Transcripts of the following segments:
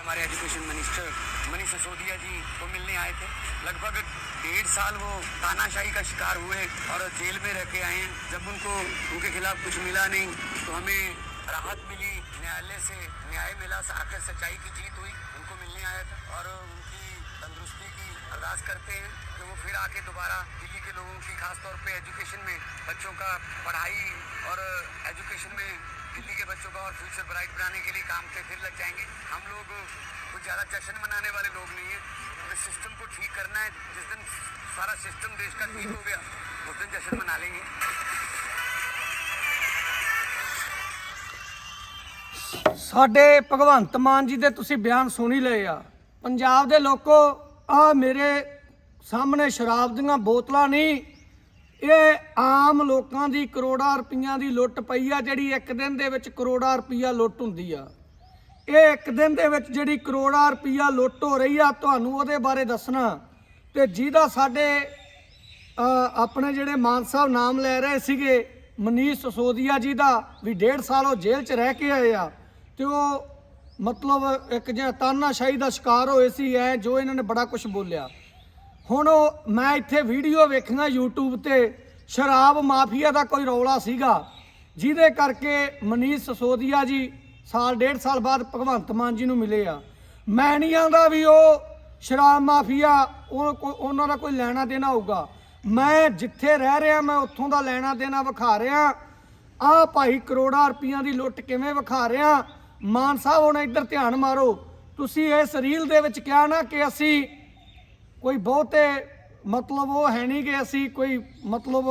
हमारे education minister Manish Sisodia ji को मिलने आए थे। लगभग डेढ़ साल वो तानाशाही का शिकार हुए और जेल में रह के आए हैं। जब उनको, उनके खिलाफ कुछ मिला नहीं तो हमें राहत मिली। न्यायालय से न्याय मिला आखिर सच्चाई की जीत हुई। उनको मिलने आया था और उनकी तंदुरुस्ती की अरदास करते हैं तो वो फिर आके दोबारा दिल्ली के लोगों की, खासतौर पर एजुकेशन में बच्चों का पढ़ाई और एजुकेशन में दिल्ली के बच्चों का और फ्यूचर ब्राइट बनाने के लिए काम पे फिर लग जाएंगे हम लोग कुछ ज़्यादा जश्न मनाने वाले लोग नहीं हैं हमें सिस्टम को ठीक करना है जिस दिन सारा सिस्टम देश का ठीक हो गया उस दिन जश्न मना लेंगे ਸਾਡੇ ਭਗਵੰਤ ਮਾਨ ਜੀ ਦੇ ਤੁਸੀਂ ਬਿਆਨ ਸੁਣ ਹੀ ਲਏ ਆ ਪੰਜਾਬ ਦੇ ਲੋਕੋ ਆ ਮੇਰੇ ਸਾਹਮਣੇ ਸ਼ਰਾਬ ਦੀਆਂ ਬੋਤਲਾਂ ਨਹੀਂ ਇਹ ਆਮ ਲੋਕਾਂ ਦੀ ਕਰੋੜਾਂ ਰੁਪਈਆਂ ਦੀ ਲੁੱਟ ਪਈ ਆ, ਜਿਹੜੀ ਇੱਕ ਦਿਨ ਦੇ ਵਿੱਚ ਕਰੋੜਾਂ ਰੁਪਈਆ ਲੁੱਟ ਹੁੰਦੀ ਆ। ਇਹ ਇੱਕ ਦਿਨ ਦੇ ਵਿੱਚ ਜਿਹੜੀ ਕਰੋੜਾਂ ਰੁਪਈਆ ਲੁੱਟ ਹੋ ਰਹੀ ਆ, ਤੁਹਾਨੂੰ ਉਹਦੇ ਬਾਰੇ ਦੱਸਣਾ। ਤੇ ਜਿਹਦਾ ਸਾਡੇ ਆਪਣੇ ਜਿਹੜੇ ਮਾਨ ਸਾਹਿਬ ਨਾਮ ਲੈ ਰਹੇ ਸੀਗੇ, ਮਨੀਸ਼ ਸਸੋਦੀਆ ਜੀ ਦਾ, ਵੀ ਡੇਢ ਸਾਲ ਉਹ ਜੇਲ੍ਹ 'ਚ ਰਹਿ ਕੇ ਆਏ ਆ। ਤੇ ਉਹ ਮਤਲਬ ਇੱਕ ਜਿਹਾ ਤਾਨਾਸ਼ਾਹੀ ਦਾ ਸ਼ਿਕਾਰ ਹੋਏ ਸੀ, ਐ ਜੋ ਇਹਨਾਂ ਨੇ ਬੜਾ ਕੁਝ ਬੋਲਿਆ। ਹੁਣ ਉਹ, ਮੈਂ ਇੱਥੇ ਵੀਡੀਓ ਵੇਖੀਆਂ YouTube ਤੇ, ਸ਼ਰਾਬ ਮਾਫੀਆ ਦਾ ਕੋਈ ਰੌਲਾ ਸੀਗਾ। ਜਿਹਦੇ ਕਰਕੇ ਮਨੀਸ਼ ਸਸੋਦੀਆ ਜੀ ਸਾਲ, ਡੇਢ ਸਾਲ ਬਾਅਦ ਭਗਵੰਤ ਮਾਨ ਜੀ ਨੂੰ ਮਿਲੇ ਆ। ਮੈਂ ਨਹੀਂ ਆਂਦਾ ਵੀ ਉਹ ਸ਼ਰਾਬ ਮਾਫੀਆ, ਉਹ ਕੋ- ਉਹਨਾਂ ਦਾ ਕੋਈ ਲੈਣਾ ਦੇਣਾ ਹੋਊਗਾ। ਮੈਂ ਜਿੱਥੇ ਰਹਿ ਰਿਹਾ, ਮੈਂ ਉੱਥੋਂ ਦਾ ਲੈਣਾ ਦੇਣਾ ਵਿਖਾ ਰਿਹਾ। ਆਹ ਭਾਈ ਕਰੋੜਾਂ ਰੁਪਈਆਂ ਦੀ ਲੁੱਟ ਕਿਵੇਂ ਵਿਖਾ ਰਿਹਾ? ਮਾਨ ਸਾਹਿਬ, ਹੁਣ ਇੱਧਰ ਧਿਆਨ ਮਾਰੋ। ਤੁਸੀਂ ਇਸ ਰੀਲ ਦੇ ਵਿੱਚ ਕਿਹਾ ਨਾ ਕਿ ਅਸੀਂ ਕੋਈ ਬਹੁਤੇ ਮਤਲਬ ਉਹ ਹੈ ਨਹੀਂ ਕਿ ਅਸੀਂ ਕੋਈ ਮਤਲਬ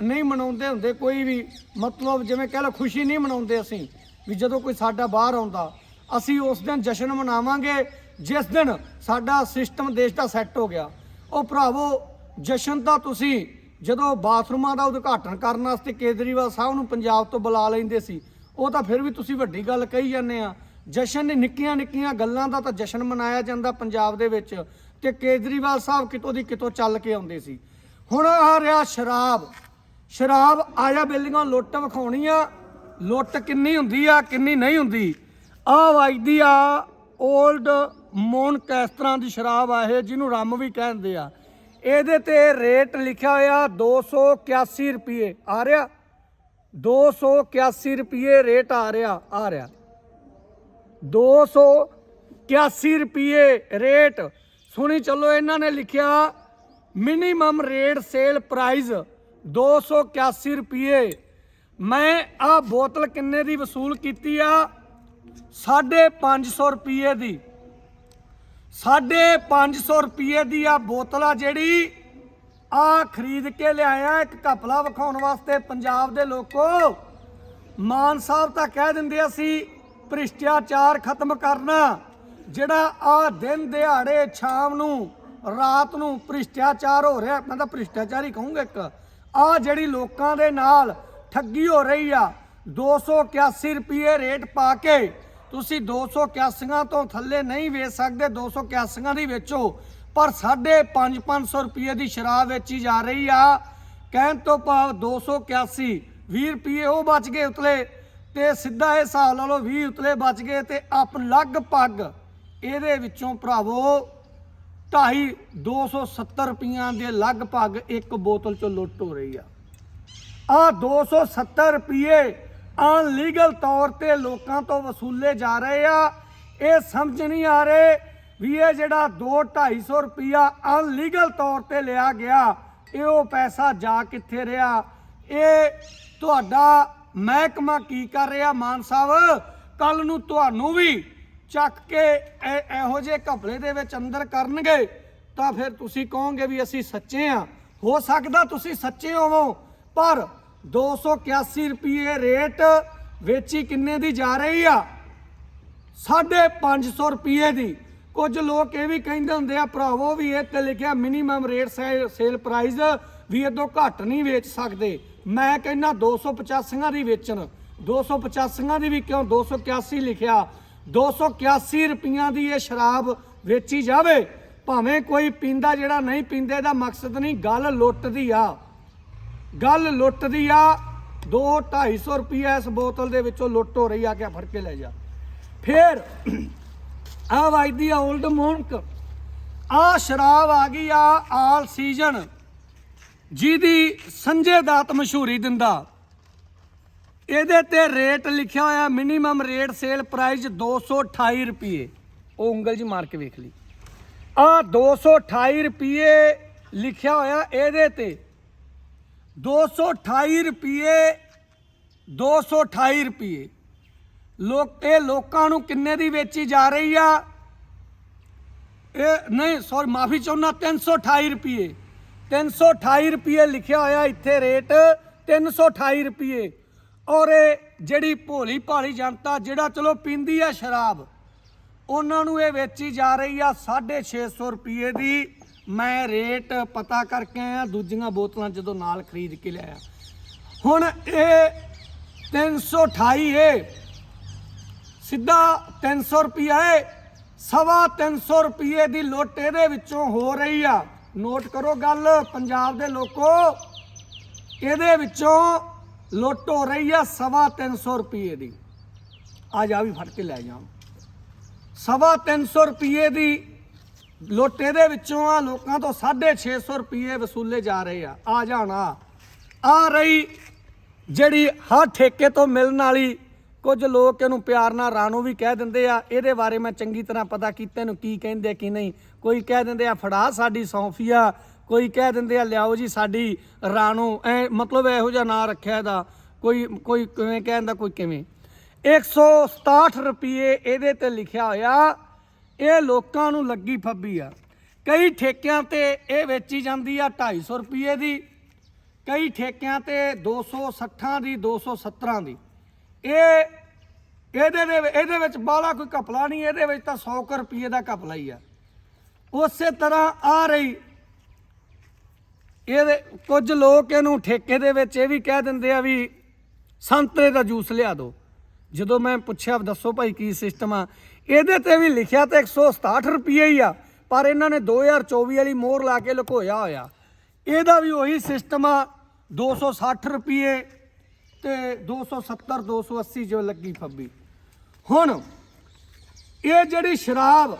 ਨਹੀਂ ਮਨਾਉਂਦੇ ਹੁੰਦੇ, ਕੋਈ ਵੀ ਮਤਲਬ ਜਿਵੇਂ ਕਹਿ ਲਓ ਖੁਸ਼ੀ ਨਹੀਂ ਮਨਾਉਂਦੇ ਅਸੀਂ ਵੀ ਜਦੋਂ ਕੋਈ ਸਾਡਾ ਬਾਹਰ ਆਉਂਦਾ, ਅਸੀਂ ਉਸ ਦਿਨ ਜਸ਼ਨ ਮਨਾਵਾਂਗੇ ਜਿਸ ਦਿਨ ਸਾਡਾ ਸਿਸਟਮ ਦੇਸ਼ ਦਾ ਸੈੱਟ ਹੋ ਗਿਆ। ਉਹ ਭਰਾਵੋ, ਜਸ਼ਨ ਦਾ ਤੁਸੀਂ ਜਦੋਂ ਬਾਥਰੂਮਾਂ ਦਾ ਉਦਘਾਟਨ ਕਰਨ ਵਾਸਤੇ ਕੇਜਰੀਵਾਲ ਸਾਹਿਬ ਨੂੰ ਪੰਜਾਬ ਤੋਂ ਬੁਲਾ ਲੈਂਦੇ ਸੀ, ਉਹ ਤਾਂ ਫਿਰ ਵੀ ਤੁਸੀਂ ਵੱਡੀ ਗੱਲ ਕਹੀ ਜਾਂਦੇ ਆ। ਜਸ਼ਨ ਨੇ ਨਿੱਕੀਆਂ ਨਿੱਕੀਆਂ ਗੱਲਾਂ ਦਾ ਤਾਂ ਜਸ਼ਨ ਮਨਾਇਆ ਜਾਂਦਾ ਪੰਜਾਬ ਦੇ ਵਿੱਚ। ਤੇ ਕੇਜਰੀਵਾਲ ਸਾਹਿਬ ਕਿਤੋਂ ਦੀ ਕਿਤੋਂ ਚੱਲ ਕੇ ਆਉਂਦੇ ਸੀ। ਹੁਣ ਆ ਰਿਹਾ ਸ਼ਰਾਬ। ਸ਼ਰਾਬ ਆਇਆ ਬਿਲਡਿੰਗਾਂ ਲੁੱਟ ਵਿਖਾਉਣੀ ਆ ਲੁੱਟ ਕਿੰਨੀ ਹੁੰਦੀ ਆ, ਕਿੰਨੀ ਨਹੀਂ ਹੁੰਦੀ। ਆ ਵਜਦੀ ਆ 올ਡ ਮੋਨ ਕੈਸਟਰਾਂ ਦੀ ਸ਼ਰਾਬ ਆ ਇਹ, ਜਿਹਨੂੰ ਰੰਮ ਵੀ ਕਹਿੰਦੇ ਆ। ਇਹਦੇ ਤੇ ਰੇਟ ਲਿਖਿਆ ਹੋਇਆ 281 ਰੁਪਏ। ਆ ਰਿਹਾ? 281 ਰੁਪਏ ਰੇਟ ਆ ਰਿਹਾ ਆ ਰਿਹਾ। 281 ਰੁਪਏ ਰੇਟ। ਸੁਣੀ ਚੱਲੋ, ਇਹਨਾਂ ਨੇ ਲਿਖਿਆ ਮਿਨੀਮਮ ਰੇਟ ਸੇਲ ਪ੍ਰਾਈਸ 281 ਰੁਪਏ। ਮੈਂ ਆ ਬੋਤਲ ਕਿੰਨੇ ਦੀ ਵਸੂਲ ਕੀਤੀ ਆ? 550 ਰੁਪਏ ਦੀ। 550 ਰੁਪਏ ਦੀ ਆ ਬੋਤਲ ਆ ਜਿਹੜੀ ਆ ਖਰੀਦ ਕੇ ਲਿਆਇਆ ਇੱਕ ਘਪਲਾ ਵਿਖਾਉਣ ਵਾਸਤੇ ਪੰਜਾਬ ਦੇ ਲੋਕੋ। ਮਾਨ ਸਾਹਿਬ ਤਾਂ ਕਹਿ ਦਿੰਦੇ ਅਸੀਂ, ਭ੍ਰਿਸ਼ਟਾਚਾਰ ਖਤਮ ਕਰਨਾ। ਜਿਹੜਾ ਆ ਦਿਨ ਦਿਹਾੜੇ ਸ਼ਾਮ ਨੂੰ, ਰਾਤ ਨੂੰ ਭ੍ਰਿਸ਼ਟਾਚਾਰ ਹੋ ਰਿਹਾ, ਮੈਂ ਤਾਂ ਭ੍ਰਿਸ਼ਟਾਚਾਰ ਹੀ ਕਹੂੰਗਾ ਇੱਕ, ਆ ਜਿਹੜੀ ਲੋਕਾਂ ਦੇ ਨਾਲ ਠੱਗੀ ਹੋ ਰਹੀ ਆ 281 ਰੁਪਏ ਰੇਟ ਪਾ ਕੇ, ਤੁਸੀਂ 281 ਤੋਂ ਥੱਲੇ ਨਹੀਂ ਵੇਚ ਸਕਦੇ 281 ਦੀ ਵੇਚੋ, ਪਰ 5.5 500 ਰੁਪਏ ਦੀ ਸ਼ਰਾਬ ਵੇਚੀ ਜਾ ਰਹੀ ਆ, ਕਹਿਣ ਤੋਂ ਭਾਵ 281 20 ਰੁਪਏ ਉਹ ਬਚ ਗਏ ਉਤਲੇ, ਤੇ ਸਿੱਧਾ ਇਹ ਹਿਸਾਬ ਲਾ ਲਓ 20 ਉਤਲੇ ਬਚ ਗਏ ਤੇ ਆਪ ਲਗਭਗ ਇਹਦੇ ਵਿੱਚੋਂ ਭਰਾਵੋ 2.5 270 ਰੁਪਈਆਂ ਦੇ ਲਗਭਗ ਇੱਕ ਬੋਤਲ ਚੋਂ ਲੁੱਟ ਹੋ ਰਹੀ ਆ। ਆ 270 ਰੁਪਏ ਅਨਲੀਗਲ ਤੌਰ ਤੇ ਲੋਕਾਂ ਤੋਂ ਵਸੂਲੇ ਜਾ ਰਹੇ ਆ। ਇਹ ਸਮਝ ਨਹੀਂ ਆ ਰਹੇ ਵੀ ਇਹ ਜਿਹੜਾ 2 250 ਰੁਪਿਆ ਅਨਲੀਗਲ ਤੌਰ ਤੇ ਲਿਆ ਗਿਆ, ਇਹ ਉਹ ਪੈਸਾ ਜਾ ਕਿੱਥੇ ਰਿਹਾ? ਇਹ ਤੁਹਾਡਾ ਮਹਿਕਮਾ ਕੀ ਕਰ ਰਿਹਾ ਮਾਨ ਸਾਹਿਬ? ਕੱਲ ਨੂੰ ਤੁਹਾਨੂੰ ਵੀ ਚੱਕ ਕੇ ਇਹ- ਇਹੋ ਜਿਹੇ ਘਪਲੇ ਦੇ ਵਿੱਚ ਅੰਦਰ ਕਰਨਗੇ, ਤਾਂ ਫਿਰ ਤੁਸੀਂ ਕਹੋਗੇ ਵੀ ਅਸੀਂ ਸੱਚੇ ਆ। ਹੋ ਸਕਦਾ ਤੁਸੀਂ ਸੱਚੇ ਹੋਵੋ, ਪਰ 281 ਰੁਪਏ ਰੇਟ ਵੇਚੀ ਕਿੰਨੇ ਦੀ ਜਾ ਰਹੀ ਆ? 550 ਰੁਪਏ ਦੀ। ਕੁਝ ਲੋਕ ਇਹ ਵੀ ਕਹਿੰਦੇ ਹੁੰਦੇ ਆ, ਭਰਾਵੋ ਵੀ ਇਹ ਤੇ ਲਿਖਿਆ ਮਿਨੀਮਮ ਰੇਟ ਸੇਲ ਪ੍ਰਾਈਸ ਵੀ ਇਹ ਤੋਂ ਘੱਟ ਨਹੀਂ ਵੇਚ ਸਕਦੇ। ਮੈਂ ਕਹਿੰਦਾ 285 ਦੀ ਵੇਚਣ। 285 ਦੀ ਵੀ ਕਿਉਂ? 281 ਲਿਖਿਆ। 281 ਰੁਪਈਆਂ ਦੀ ਇਹ ਸ਼ਰਾਬ ਵੇਚੀ ਜਾਵੇ, ਭਾਵੇਂ ਕੋਈ ਪੀਂਦਾ ਜਿਹੜਾ ਨਹੀਂ ਪੀਂਦੇ ਦਾ ਮਕਸਦ ਨਹੀਂ, ਗੱਲ ਲੁੱਟਦੀ ਆ। ਗੱਲ ਲੁੱਟਦੀ ਆ 2 250 ਰੁਪਈਆ ਇਸ ਬੋਤਲ ਦੇ ਵਿੱਚੋਂ ਲੁੱਟ ਹੋ ਰਹੀ ਆ ਕੇ ਫੜ ਕੇ ਲੈ ਜਾ। ਫਿਰ ਆ ਵਜਦੀ ਆ 올ਡ ਮੋਨਕ, ਆ ਸ਼ਰਾਬ ਆ ਗਈ ਆ, ਆਲ ਸੀਜ਼ਨ, ਜਿਹਦੀ ਸੰਜੇ ਦਾਤ ਮਸ਼ਹੂਰੀ ਦਿੰਦਾ। ਇਹਦੇ ਤੇ ਰੇਟ ਲਿਖਿਆ ਹੋਇਆ ਮਿਨੀਮਮ ਰੇਟ ਸੇਲ ਪ੍ਰਾਈਸ 228 ਰੁਪਏ। ਉਹ ਉਂਗਲ ਜੀ ਮਾਰ ਕੇ ਵੇਖ ਲਈ। ਆ 228 ਰੁਪਏ ਲਿਖਿਆ ਹੋਇਆ ਇਹਦੇ ਤੇ। 228 ਰੁਪਏ 228 ਰੁਪਏ। ਲੋਕ, ਇਹ ਲੋਕਾਂ ਨੂੰ ਕਿੰਨੇ ਦੀ ਵੇਚੀ ਜਾ ਰਹੀ ਆ? ਇਹ ਨਹੀਂ ਸੌਰੀ ਮਾਫੀ ਚਾਹੁੰਦਾ 328 ਰੁਪਏ। 328 ਰੁਪਏ ਲਿਖਿਆ ਹੋਇਆ ਇੱਥੇ ਰੇਟ 328 ਰੁਪਏ। ਔਰ ਇਹ ਜਿਹੜੀ ਭੋਲੀ ਭਾਲੀ ਜਨਤਾ ਜਿਹੜਾ ਚਲੋ ਪੀਂਦੀ ਆ ਸ਼ਰਾਬ, ਉਹਨਾਂ ਨੂੰ ਇਹ ਵੇਚੀ ਜਾ ਰਹੀ ਆ 650 ਰੁਪਏ ਦੀ। ਮੈਂ ਰੇਟ ਪਤਾ ਕਰਕੇ ਆਇਆ, ਦੂਜੀਆਂ ਬੋਤਲਾਂ ਜਦੋਂ ਨਾਲ ਖਰੀਦ ਕੇ ਲਿਆਇਆ। ਹੁਣ ਇਹ 328 ਏ, ਸਿੱਧਾ 300 ਰੁਪਿਆ ਏ, ਸਵਾ 300 ਰੁਪਏ ਦੀ ਲੁੱਟ ਇਹਦੇ ਵਿੱਚੋਂ ਹੋ ਰਹੀ ਆ। ਨੋਟ ਕਰੋ ਗੱਲ, ਪੰਜਾਬ ਦੇ ਲੋਕੋ, ਇਹਦੇ ਵਿੱਚੋਂ ਲੁੱਟ ਹੋ ਰਹੀ ਆ ਸਵਾ 300 ਰੁਪਏ ਦੀ। ਆ ਜਾ ਵੀ ਫੜ ਕੇ ਲੈ ਜਾ ਸਵਾ 300 ਰੁਪਏ ਦੀ ਲੁੱਟ ਇਹਦੇ ਵਿੱਚੋਂ ਆ ਲੋਕਾਂ ਤੋਂ 650 ਰੁਪਏ ਵਸੂਲੇ ਜਾ ਰਹੇ ਆ। ਆ ਜਾਣਾ। ਆ ਰਹੀ ਜਿਹੜੀ ਹਰ ਠੇਕੇ ਤੋਂ ਮਿਲਣ ਵਾਲੀ ਕੁਝ ਲੋਕ ਇਹਨੂੰ ਪਿਆਰ ਨਾਲ ਰਾਣੂ ਵੀ ਕਹਿ ਦਿੰਦੇ ਆ, ਇਹਦੇ ਬਾਰੇ ਮੈਂ ਚੰਗੀ ਤਰ੍ਹਾਂ ਪਤਾ ਕੀਤਾ ਨੂੰ ਕੀ ਕਹਿੰਦੇ ਕੀ ਨਹੀਂ। ਕੋਈ ਕਹਿ ਦਿੰਦੇ ਆ, ਫੜਾ ਸਾਡੀ ਸੌਂਫੀਆ। ਕੋਈ ਕਹਿ ਦਿੰਦੇ ਆ, ਲਿਆਓ ਜੀ ਸਾਡੀ ਰਾਣੂ, ਐ ਮਤਲਬ ਇਹੋ ਜਿਹਾ ਨਾਂ ਰੱਖਿਆ ਇਹਦਾ। ਕੋਈ ਕੋਈ ਕਿਵੇਂ ਕਹਿੰਦਾ ਕੋਈ ਕਿਵੇਂ। 167 ਰੁਪਏ ਇਹਦੇ ਤੇ ਲਿਖਿਆ ਹੋਇਆ, ਇਹ ਲੋਕਾਂ ਨੂੰ ਲੱਗੀ ਫੱਬੀ ਆ। ਕਈ ਠੇਕਿਆਂ ਤੇ ਇਹ ਵੇਚੀ ਜਾਂਦੀ ਆ 250 ਰੁਪਏ ਦੀ, ਕਈ ਠੇਕਿਆਂ ਤੇ 260 ਦੀ 217 ਦੀ। ਇਹ, ਇਹਦੇ ਦੇ, ਇਹਦੇ ਵਿੱਚ ਬਾਲਾ ਕੋਈ ਘਪਲਾ ਨਹੀਂ, ਇਹਦੇ ਵਿੱਚ ਤਾਂ 100 ਕੁ ਰੁਪਏ ਦਾ ਘਪਲਾ ਹੀ ਆ। ਉਸੇ ਤਰ੍ਹਾਂ ਆ ਰਹੀ ਇਹਦੇ ਕੁਝ ਲੋਕ ਇਹਨੂੰ ਠੇਕੇ ਦੇ ਵਿੱਚ ਇਹ ਵੀ ਕਹਿ ਦਿੰਦੇ ਆ ਵੀ ਸੰਤਰੇ ਦਾ ਜੂਸ ਲਿਆ ਦਿਓ। ਜਦੋਂ ਮੈਂ ਪੁੱਛਿਆ ਦੱਸੋ ਭਾਈ ਕੀ ਸਿਸਟਮ ਆ? ਇਹਦੇ ਤੇ ਵੀ ਲਿਖਿਆ ਤੇ 167 ਰੁਪਏ ਹੀ ਆ, ਪਰ ਇਹਨਾਂ ਨੇ 2024 ਵਾਲੀ ਮੋਹਰ ਲਾ ਕੇ ਲੁਕੋਇਆ ਹੋਇਆ। ਇਹਦਾ ਵੀ ਉਹੀ ਸਿਸਟਮ ਆ 260 ਰੁਪਏ ਤੇ 270 280 ਜੋ ਲੱਗੀ ਫੱਬੀ। ਹੁਣ, ਇਹ ਜਿਹੜੀ ਸ਼ਰਾਬ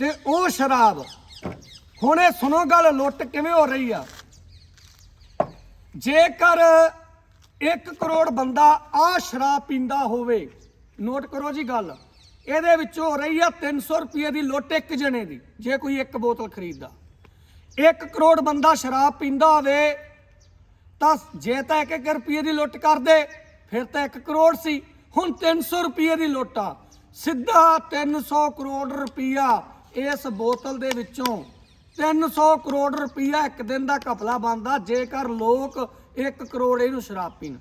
ਤੇ ਉਹ ਸ਼ਰਾਬ, ਹੁਣ ਇਹ ਸੁਣੋ ਗੱਲ, ਲੁੱਟ ਕਿਵੇਂ ਹੋ ਰਹੀ ਆ? ਜੇਕਰ 1 ਕਰੋੜ ਬੰਦਾ ਆ ਸ਼ਰਾਬ ਪੀਂਦਾ ਹੋਵੇ, ਨੋਟ ਕਰੋ ਜੀ ਗੱਲ, ਇਹਦੇ ਵਿੱਚੋਂ ਹੋ ਰਹੀ ਆ 300 ਰੁਪਏ ਦੀ ਲੁੱਟ ਇੱਕ ਜਣੇ ਦੀ, ਜੇ ਕੋਈ ਇੱਕ ਬੋਤਲ ਖਰੀਦਦਾ। 1 ਕਰੋੜ ਬੰਦਾ ਸ਼ਰਾਬ ਪੀਂਦਾ ਹੋਵੇ, ਤਾਂ ਜੇ ਤਾਂ 1 ਰੁਪਏ ਦੀ ਲੁੱਟ ਕਰਦੇ, ਫਿਰ ਤਾਂ 1 ਕਰੋੜ ਸੀ, ਹੁਣ 300 ਰੁਪਏ ਦੀ ਲੁੱਟ ਆ। ਸਿੱਧਾ 300 ਕਰੋੜ ਰੁਪਈਆ ਇਸ ਬੋਤਲ ਦੇ ਵਿੱਚੋਂ 300 ਕਰੋੜ ਰੁਪਈਆ ਇੱਕ ਦਿਨ ਦਾ ਘਪਲਾ ਬਣਦਾ, ਜੇਕਰ ਲੋਕ 1 ਕਰੋੜ ਇਹਨੂੰ ਸ਼ਰਾਬ ਪੀਣ।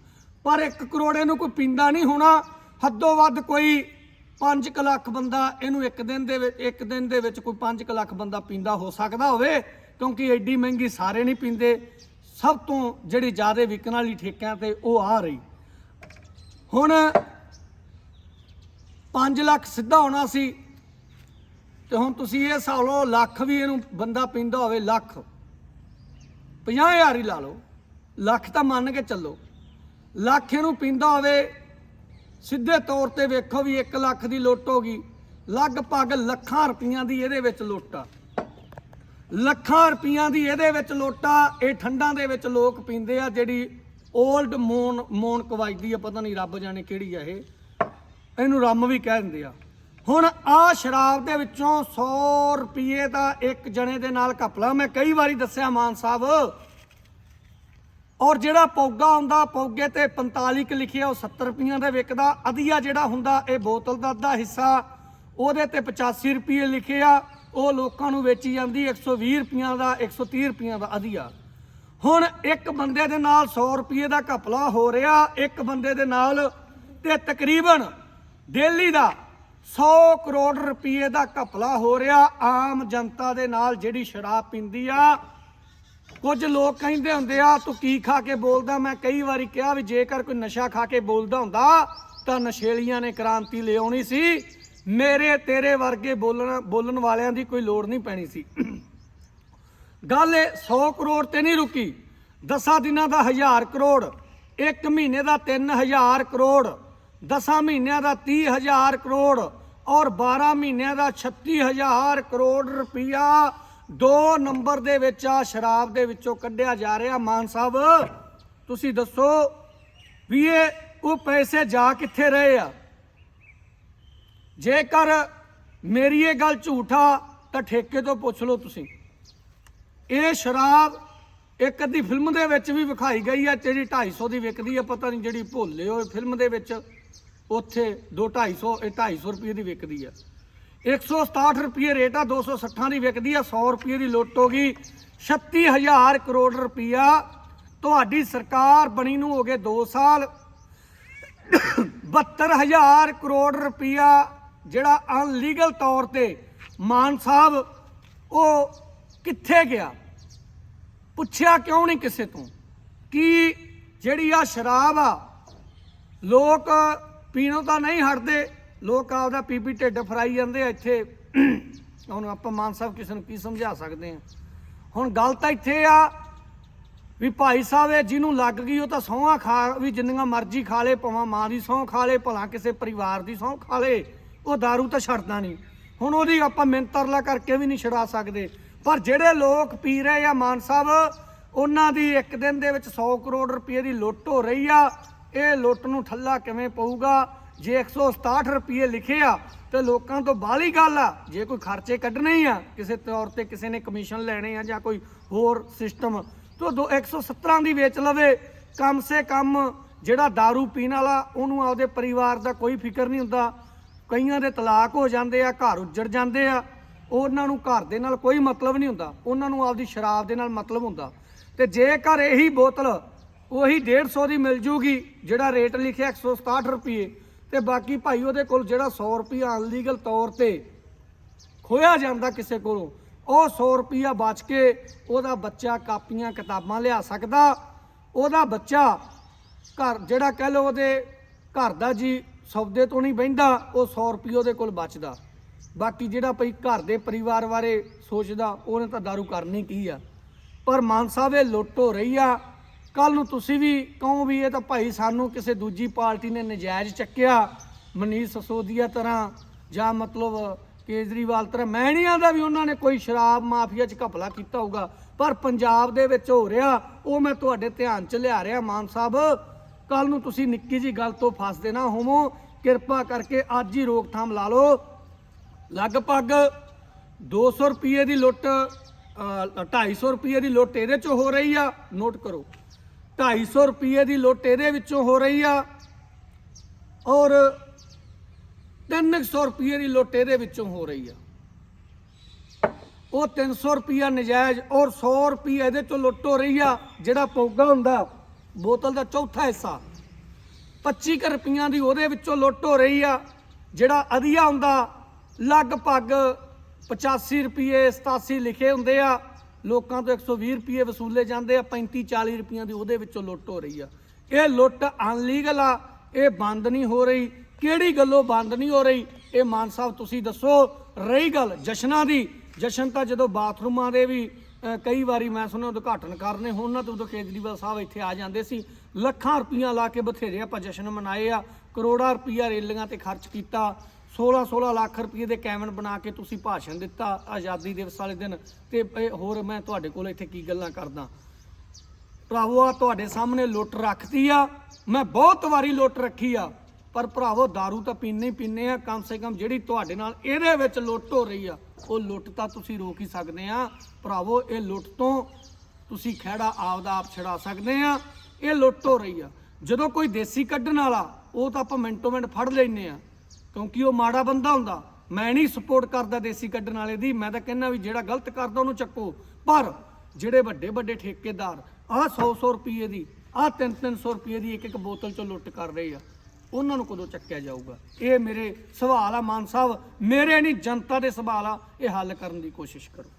ਪਰ 1 ਕਰੋੜ ਇਹਨੂੰ ਕੋਈ ਪੀਂਦਾ ਨਹੀਂ ਹੋਣਾ, ਹੱਦੋਂ ਵੱਧ ਕੋਈ 5 ਲੱਖ ਬੰਦਾ ਇਹਨੂੰ ਇੱਕ ਦਿਨ ਦੇ ਵਿੱਚ, ਇੱਕ ਦਿਨ ਦੇ ਵਿੱਚ ਕੋਈ 5 ਲੱਖ ਬੰਦਾ ਪੀਂਦਾ ਹੋ ਸਕਦਾ ਹੋਵੇ, ਕਿਉਂਕਿ ਐਡੀ ਮਹਿੰਗੀ ਸਾਰੇ ਨਹੀਂ ਪੀਂਦੇ। ਸਭ ਤੋਂ ਜਿਹੜੀ ਜ਼ਿਆਦਾ ਵਿਕਣ ਵਾਲੀ ਠੇਕਿਆਂ ਤੇ ਉਹ ਆ ਰਹੀ। ਹੁਣ 5 ਲੱਖ ਸਿੱਧਾ ਹੋਣਾ ਸੀ ਤੇ ਹੁਣ ਤੁਸੀਂ ਇਹ ਹਿਸਾਬ ਲਓ, ਲੱਖ ਵੀ ਇਹਨੂੰ ਬੰਦਾ ਪੀਂਦਾ ਹੋਵੇ, ਲੱਖ। 50000 ਹੀ ਲਾ ਲਓ। ਲੱਖ ਤਾਂ ਮੰਨ ਕੇ ਚੱਲੋ। ਲੱਖ ਇਹਨੂੰ ਪੀਂਦਾ ਹੋਵੇ, ਸਿੱਧੇ ਤੌਰ ਤੇ ਵੇਖੋ ਵੀ 1 ਲੱਖ ਦੀ ਲੁੱਟ ਹੋ ਗਈ। ਲਗਭਗ ਲੱਖਾਂ ਰੁਪਈਆਂ ਦੀ ਇਹਦੇ ਵਿੱਚ ਲੁੱਟ ਆ। ਲੱਖਾਂ ਰੁਪਈਆਂ ਦੀ ਇਹਦੇ ਵਿੱਚ ਲੁੱਟ ਆ। ਇਹ ਠੰਡਾਂ ਦੇ ਵਿੱਚ ਲੋਕ ਪੀਂਦੇ ਆ, ਜਿਹੜੀ 올ਡ ਮੋਨ ਮੋਨ ਕਵਾਈਦੀ ਆ, ਪਤਾ ਨਹੀਂ ਰੱਬ ਜਾਣੇ ਕਿਹੜੀ ਆ ਇਹ। ਇਹਨੂੰ ਰੰਮ ਵੀ ਕਹਿ ਦਿੰਦੇ ਆ। ਹੁਣ ਆ ਸ਼ਰਾਬ ਦੇ ਵਿੱਚੋਂ 100 ਰੁਪਏ ਦਾ ਇੱਕ ਜਣੇ ਦੇ ਨਾਲ ਘਪਲਾ ਮੈਂ ਕਈ ਵਾਰੀ ਦੱਸਿਆ ਮਾਨ ਸਾਹਿਬ। ਔਰ ਜਿਹੜਾ ਪੌਗਾ ਹੁੰਦਾ, ਪੌਗੇ ਤੇ 45 ਕ ਲਿਖਿਆ, ਉਹ 70 ਰੁਪਈਆਂ ਦਾ ਵਿਕਦਾ। ਅਧੀਆ ਜਿਹੜਾ ਹੁੰਦਾ, ਇਹ ਬੋਤਲ ਦਾ ਅੱਧਾ ਹਿੱਸਾ, ਉਹਦੇ ਤੇ 85 ਰੁਪਏ ਲਿਖੇ ਆ ਉਹ ਲੋਕਾਂ ਨੂੰ ਵੇਚੀ ਜਾਂਦੀ 120 ਰੁਪਈਆਂ ਦਾ 130 ਰੁਪਈਆਂ ਦਾ ਅਧੀਆ। ਹੁਣ ਇੱਕ ਬੰਦੇ ਦੇ ਨਾਲ 100 ਰੁਪਏ ਦਾ ਘਪਲਾ ਹੋ ਰਿਹਾ, ਇੱਕ ਬੰਦੇ ਦੇ ਨਾਲ ਤੇ ਤਕਰੀਬਨ ਡੇਲੀ ਦਾ 100 ਕਰੋੜ ਰੁਪਏ ਦਾ ਘਪਲਾ ਹੋ ਰਿਹਾ ਆਮ ਜਨਤਾ ਦੇ ਨਾਲ ਜਿਹੜੀ ਸ਼ਰਾਬ ਪੀਂਦੀ ਆ। ਕੁਝ ਲੋਕ ਕਹਿੰਦੇ ਹੁੰਦੇ ਆ, ਤੂੰ ਕੀ ਖਾ ਕੇ ਬੋਲਦਾ? ਮੈਂ ਕਈ ਵਾਰੀ ਕਿਹਾ ਵੀ ਜੇਕਰ ਕੋਈ ਨਸ਼ਾ ਖਾ ਕੇ ਬੋਲਦਾ ਹੁੰਦਾ, ਤਾਂ ਨਸ਼ੇਲੀਆਂ ਨੇ ਕ੍ਰਾਂਤੀ ਲਿਆਉਣੀ ਸੀ। ਮੇਰੇ ਤੇਰੇ ਵਰਗੇ ਬੋਲਣ ਬੋਲਣ ਵਾਲਿਆਂ ਦੀ ਕੋਈ ਲੋੜ ਨਹੀਂ ਪੈਣੀ ਸੀ। ਗੱਲ ਇਹ 100 ਕਰੋੜ ਤੇ ਨਹੀਂ ਰੁਕੀ। 10 ਦਿਨਾਂ ਦਾ 1000 ਕਰੋੜ, ਇੱਕ ਮਹੀਨੇ ਦਾ 3000 ਕਰੋੜ। 10 ਮਹੀਨਿਆਂ ਦਾ 30000 ਕਰੋੜ ਔਰ 12 ਮਹੀਨਿਆਂ ਦਾ 36000 ਕਰੋੜ ਰੁਪਇਆ ਦੋ ਨੰਬਰ ਦੇ ਵਿੱਚ ਆ ਸ਼ਰਾਬ ਦੇ ਵਿੱਚੋਂ ਕੱਢਿਆ ਜਾ ਰਿਹਾ ਮਾਨ ਸਾਹਿਬ। ਤੁਸੀਂ ਦੱਸੋ ਵੀ ਇਹ ਉਹ ਪੈਸੇ ਜਾ ਕਿੱਥੇ ਰਹੇ ਆ? ਜੇਕਰ ਮੇਰੀ ਇਹ ਗੱਲ ਝੂਠਾ ਤਾਂ ਠੇਕੇ ਤੋਂ ਪੁੱਛ ਲਓ ਤੁਸੀਂ। ਇਹ ਸ਼ਰਾਬ ਇੱਕ ਅੱਧੀ ਫਿਲਮ ਦੇ ਵਿੱਚ ਵੀ ਵਿਖਾਈ ਗਈ ਆ, ਜਿਹੜੀ 250 ਦੀ ਵਿਕਦੀ ਆ, ਪਤਾ ਨਹੀਂ ਜਿਹੜੀ ਭੋਲੇ ਹੋਏ ਫਿਲਮ ਦੇ ਵਿੱਚ ਉੱਥੇ 2 250 ਇਹ 250 ਰੁਪਏ ਦੀ ਵਿਕਦੀ ਆ। 167 ਰੁਪਏ ਰੇਟ ਆ 260 ਦੀ ਵਿਕਦੀ ਆ 100 ਰੁਪਏ ਦੀ ਲੁੱਟ ਹੋ ਗਈ। 36000 ਕਰੋੜ ਰੁਪਇਆ ਤੁਹਾਡੀ ਸਰਕਾਰ ਬਣੀ ਨੂੰ ਹੋ ਗਏ 2 ਸਾਲ। 72000 ਕਰੋੜ ਰੁਪਇਆ ਜਿਹੜਾ ਅਨਲੀਗਲ ਤੌਰ ਤੇ ਮਾਨ ਸਾਹਿਬ, ਉਹ ਕਿੱਥੇ ਗਿਆ? ਪੁੱਛਿਆ ਕਿਉਂ ਨਹੀਂ ਕਿਸੇ ਤੋਂ? ਕਿ ਜਿਹੜੀ ਆ ਸ਼ਰਾਬ ਆ, ਲੋਕ ਪੀਣੋਂ ਤਾਂ ਨਹੀਂ ਹਟਦੇ। ਲੋਕ ਆਪਦਾ ਪੀਪੀ ਢਿੱਡ ਫਰਾਈ ਜਾਂਦੇ ਆ ਇੱਥੇ। ਹੁਣ ਆਪਾਂ ਮਾਨ ਸਾਹਿਬ ਕਿਸੇ ਨੂੰ ਕੀ ਸਮਝਾ ਸਕਦੇ ਆ। ਹੁਣ ਗੱਲ ਤਾਂ ਇੱਥੇ ਆ ਵੀ ਭਾਈ ਸਾਹਿਬ ਇਹ ਜਿਹਨੂੰ ਲੱਗ ਗਈ, ਉਹ ਤਾਂ ਸਹੁੰਆਂ ਖਾ, ਵੀ ਜਿੰਨੀਆਂ ਮਰਜ਼ੀ ਖਾ ਲੇ, ਭਾਵੇਂ ਮਾਂ ਦੀ ਸਹੁੰ ਖਾ ਲੇ, ਭਲਾ ਕਿਸੇ ਪਰਿਵਾਰ ਦੀ ਸਹੁੰ ਖਾ ਲੇ, ਉਹ दारू ਤਾਂ ਛੱਡਦਾ ਨਹੀਂ। ਹੁਣ ਉਹਦੀ ਆਪਾਂ ਮਿੰਤਰਲਾ ਕਰਕੇ ਵੀ ਨਹੀਂ ਛਡਾ ਸਕਦੇ। ਪਰ ਜਿਹੜੇ ਲੋਕ ਪੀ ਰਹੇ ਆ ਮਾਨ ਸਾਹਿਬ, ਉਹਨਾਂ ਦੀ ਇੱਕ ਦਿਨ ਦੇ ਵਿੱਚ 100 ਕਰੋੜ ਰੁਪਏ ਦੀ ਲੁੱਟ ਹੋ ਰਹੀ ਆ। ਇਹ ਲੁੱਟ ਨੂੰ ਠੱਲਾ ਕਿਵੇਂ ਪਊਗਾ? ਜੇ 167 ਰੁਪਏ ਲਿਖੇ ਆ, ਤੇ ਲੋਕਾਂ ਤੋਂ ਬਾਹਲੀ ਗੱਲ ਆ। ਜੇ ਕੋਈ ਖਰਚੇ ਕੱਢਣੇ ਹੀ ਆ, ਕਿਸੇ ਤੌਰ ਤੇ ਕਿਸੇ ਨੇ ਕਮਿਸ਼ਨ ਲੈਣੇ ਆ ਜਾਂ ਕੋਈ ਹੋਰ ਸਿਸਟਮ, ਤੋ ਦੋ 117 ਦੀ ਵੇਚ ਲਵੇ। ਕਮ ਸੇ ਕਮ ਜਿਹੜਾ दारू ਪੀਣ ਵਾਲਾ, ਉਹਨੂੰ ਆਪਦੇ ਪਰਿਵਾਰ ਦਾ ਕੋਈ ਫਿਕਰ ਨਹੀਂ ਹੁੰਦਾ। ਕਈਆਂ ਦੇ ਤਲਾਕ ਹੋ ਜਾਂਦੇ ਆ, ਘਰ ਉੱਜੜ ਜਾਂਦੇ ਆ। ਉਹਨਾਂ ਨੂੰ ਘਰ ਦੇ ਨਾਲ ਕੋਈ ਮਤਲਬ ਨਹੀਂ ਹੁੰਦਾ। ਉਹਨਾਂ ਨੂੰ ਆਪਦੀ ਸ਼ਰਾਬ ਦੇ ਨਾਲ ਮਤਲਬ ਹੁੰਦਾ। ਤੇ ਜੇਕਰ ਇਹੀ ਬੋਤਲ ਉਹੀ 150 ਦੀ ਮਿਲ ਜੂਗੀ, ਜਿਹੜਾ ਰੇਟ ਲਿਖਿਆ 167 ਰੁਪਏ। ਤੇ ਬਾਕੀ ਭਾਈ ਉਹਦੇ ਕੋਲ ਜਿਹੜਾ 100 ਰੁਪਏ ਅਨਲੀਗਲ ਤੌਰ ਤੇ ਖੋਇਆ ਜਾਂਦਾ ਕਿਸੇ ਕੋਲੋਂ, ਉਹ 100 ਰੁਪਿਆ ਬਚ ਕੇ ਉਹਦਾ ਬੱਚਾ ਕਾਪੀਆਂ ਕਿਤਾਬਾਂ ਲਿਆ ਸਕਦਾ। ਉਹਦਾ ਬੱਚਾ ਘਰ, ਜਿਹੜਾ ਕਹਿ ਲਓ ਉਹਦੇ ਘਰ ਦਾ ਜੀ, ਸੌਦੇ ਤੋਂ ਨਹੀਂ ਬਹਿੰਦਾ, ਉਹ 100 ਰੁਪਏ ਉਹਦੇ ਕੋਲ ਬਚਦਾ। ਬਾਕੀ ਜਿਹੜਾ ਭਈ ਘਰ ਦੇ ਪਰਿਵਾਰ ਬਾਰੇ ਸੋਚਦਾ, ਉਹਨੇ ਤਾਂ ਦਾਰੂ ਕਰਨੀ ਕੀ ਆ? ਪਰ ਮਾਨ ਸਾਹਿਬ, ਇਹ ਲੁੱਟ ਹੋ ਰਹੀ ਆ। ਕੱਲ ਨੂੰ ਤੁਸੀਂ ਵੀ ਕਹੋ ਵੀ ਇਹ ਤਾਂ ਭਾਈ ਸਾਨੂੰ ਕਿਸੇ ਦੂਜੀ ਪਾਰਟੀ ਨੇ ਨਜਾਇਜ਼ ਚੱਕਿਆ। ਮਨੀਸ਼ ਸਸੋਦੀਆ ਤਰ੍ਹਾਂ ਜਾਂ ਮਤਲਬ ਕੇਜਰੀਵਾਲ ਤਰ੍ਹਾਂ ਮੈਂ ਨਹੀਂ ਆਂਦਾ ਵੀ ਉਹਨਾਂ ਨੇ ਕੋਈ ਸ਼ਰਾਬ ਮਾਫੀਆ 'ਚ ਘਪਲਾ ਕੀਤਾ ਹੋਊਗਾ। ਪਰ ਪੰਜਾਬ ਦੇ ਵਿੱਚ ਹੋ ਰਿਹਾ ਉਹ ਮੈਂ ਤੁਹਾਡੇ ਧਿਆਨ 'ਚ ਲਿਆ ਰਿਹਾ ਮਾਨ ਸਾਹਿਬ। ਕੱਲ ਨੂੰ ਤੁਸੀਂ ਨਿੱਕੀ ਜੀ ਗੱਲ ਤੋਂ ਫਸਦੇ ਨਾ ਹੋਵੋ। ਕਿਰਪਾ ਕਰਕੇ ਅੱਜ ਹੀ ਰੋਕਥਾਮ ਲਾ ਲਓ। ਲਗਭਗ 200 ਰੁਪਏ ਦੀ ਲੁੱਟ ਅ, 250 ਰੁਪਏ ਦੀ ਲੁੱਟ ਇਹਦੇ ਚੋਂ ਹੋ ਰਹੀ ਆ। ਨੋਟ ਕਰੋ। 250 ਰੁਪਏ ਦੀ ਲੁੱਟ ਇਹਦੇ ਵਿੱਚੋਂ ਹੋ ਰਹੀ ਆ ਔਰ 300 ਰੁਪਏ ਦੀ ਲੁੱਟ ਇਹਦੇ ਵਿੱਚੋਂ ਹੋ ਰਹੀ ਆ। ਉਹ 300 ਰੁਪਿਆ ਨਜਾਇਜ਼ ਔਰ 100 ਰੁਪਏ ਇਹਦੇ ਚੋਂ ਲੁੱਟ ਹੋ ਰਹੀ ਆ, ਜਿਹੜਾ ਪੌਗਾ ਹੁੰਦਾ, ਬੋਤਲ ਦਾ ਚੌਥਾ ਹਿੱਸਾ। 25 ਕੁ ਰੁਪਈਆਂ ਦੀ ਉਹਦੇ ਵਿੱਚੋਂ ਲੁੱਟ ਹੋ ਰਹੀ ਆ, ਜਿਹੜਾ ਅਧੀਆ ਹੁੰਦਾ, ਲਗਭਗ 85 ਰੁਪਏ 87 ਲਿਖੇ ਹੁੰਦੇ ਆ। ਲੋਕਾਂ ਤੋਂ 120 ਰੁਪਏ ਵਸੂਲੇ ਜਾਂਦੇ ਆ 35 40 ਰੁਪਈਆਂ ਦੀ ਉਹਦੇ ਵਿੱਚੋਂ ਲੁੱਟ ਹੋ ਰਹੀ ਆ। ਇਹ ਲੁੱਟ ਅਨਲੀਗਲ ਆ, ਇਹ ਬੰਦ ਨਹੀਂ ਹੋ ਰਹੀ। ਕਿਹੜੀ ਗੱਲੋਂ ਬੰਦ ਨਹੀਂ ਹੋ ਰਹੀ? ਇਹ ਮਾਨ ਸਾਹਿਬ, ਤੁਸੀਂ ਦੱਸੋ, ਰਹੀ ਗੱਲ ਜਸ਼ਨਾਂ ਦੀ। ਜਸ਼ਨ ਤਾਂ ਜਦੋਂ ਬਾਥਰੂਮਾਂ ਦੇ ਵੀ ਕਈ ਵਾਰੀ ਮੈਂ ਸੁਣਿਆ ਉਦਘਾਟਨ ਕਰਨੇ, ਹੋਣ ਨਾ ਤਾਂ ਉਦੋਂ ਕੇਜਰੀਵਾਲ ਸਾਹਿਬ ਇੱਥੇ ਆ ਜਾਂਦੇ ਸੀ। ਲੱਖਾਂ ਰੁਪਈਆ ਲਾ ਕੇ ਬਥੇਰੇ ਆਪਾਂ ਜਸ਼ਨ ਮਨਾਏ ਆ। ਕਰੋੜਾਂ ਰੁਪਈਆ ਰੇਲੀਆਂ ਤੇ ਖਰਚ ਕੀਤਾ। 16 16 ਲੱਖ ਰੁਪਏ ਦੇ ਕੈਮਨ ਬਣਾ ਕੇ ਤੁਸੀਂ ਭਾਸ਼ਣ ਦਿੱਤਾ ਆਜ਼ਾਦੀ ਦਿਵਸ ਵਾਲੇ ਦਿਨ। ਤੇ ਇਹ ਹੋਰ ਮੈਂ ਤੁਹਾਡੇ ਕੋਲ ਇੱਥੇ ਕੀ ਗੱਲਾਂ ਕਰਦਾ? ਭਰਾਵੋ ਆ ਤੁਹਾਡੇ ਸਾਹਮਣੇ ਲੁੱਟ ਰੱਖਤੀ ਆ। ਮੈਂ ਬਹੁਤ ਵਾਰੀ ਲੁੱਟ ਰੱਖੀ ਆ। ਪਰ ਭਰਾਵੋ, दारू ਤਾਂ ਪੀਨੇ ਹੀ ਪੀਨੇ ਆ। ਕਮ ਸੇ ਕਮ ਜਿਹੜੀ ਤੁਹਾਡੇ ਨਾਲ ਇਹਦੇ ਵਿੱਚ ਲੁੱਟ ਹੋ ਰਹੀ ਆ, ਉਹ ਲੁੱਟ ਤਾਂ ਤੁਸੀਂ ਰੋਕ ਹੀ ਸਕਦੇ ਆ। ਭਰਾਵੋ, ਇਹ ਲੁੱਟ ਤੋਂ ਤੁਸੀਂ ਖਹਿੜਾ ਆਪਦਾ ਆਪ ਛਡਾ ਸਕਦੇ ਆ। ਇਹ ਲੁੱਟ ਹੋ ਰਹੀ ਆ। ਜਦੋਂ ਕੋਈ ਦੇਸੀ ਕੱਢਣ ਵਾਲਾ, ਉਹ ਤਾਂ ਆਪਾਂ ਮਿੰਟੋ ਮਿੰਟ ਫੜ ਲੈਨੇ ਆ। ਕਿਉਂਕਿ ਉਹ ਮਾੜਾ ਬੰਦਾ ਹੁੰਦਾ। ਮੈਂ ਨਹੀਂ ਸਪੋਰਟ ਕਰਦਾ ਦੇਸੀ ਕੱਢਣ ਵਾਲੇ ਦੀ। ਮੈਂ ਤਾਂ ਕਹਿੰਦਾ ਵੀ ਜਿਹੜਾ ਗਲਤ ਕਰਦਾ ਉਹਨੂੰ ਚੱਕੋ। ਪਰ ਜਿਹੜੇ ਵੱਡੇ ਵੱਡੇ ਠੇਕੇਦਾਰ, ਆਹ 100 100 ਰੁਪਏ ਦੀ, ਆਹ 3 300 ਰੁਪਏ ਦੀ ਇੱਕ ਇੱਕ ਬੋਤਲ ਚੋਂ ਲੁੱਟ ਕਰ ਰਹੇ ਆ। ਉਹਨਾਂ ਨੂੰ ਕਦੋਂ ਚੱਕਿਆ ਜਾਊਗਾ? ਇਹ ਮੇਰੇ ਸਵਾਲ ਆ ਮਾਨ ਸਾਹਿਬ। ਮੇਰੇ ਨਹੀਂ, ਜਨਤਾ ਦੇ ਸਵਾਲ ਆ। ਇਹ ਹੱਲ ਕਰਨ ਦੀ ਕੋਸ਼ਿਸ਼ ਕਰੋ।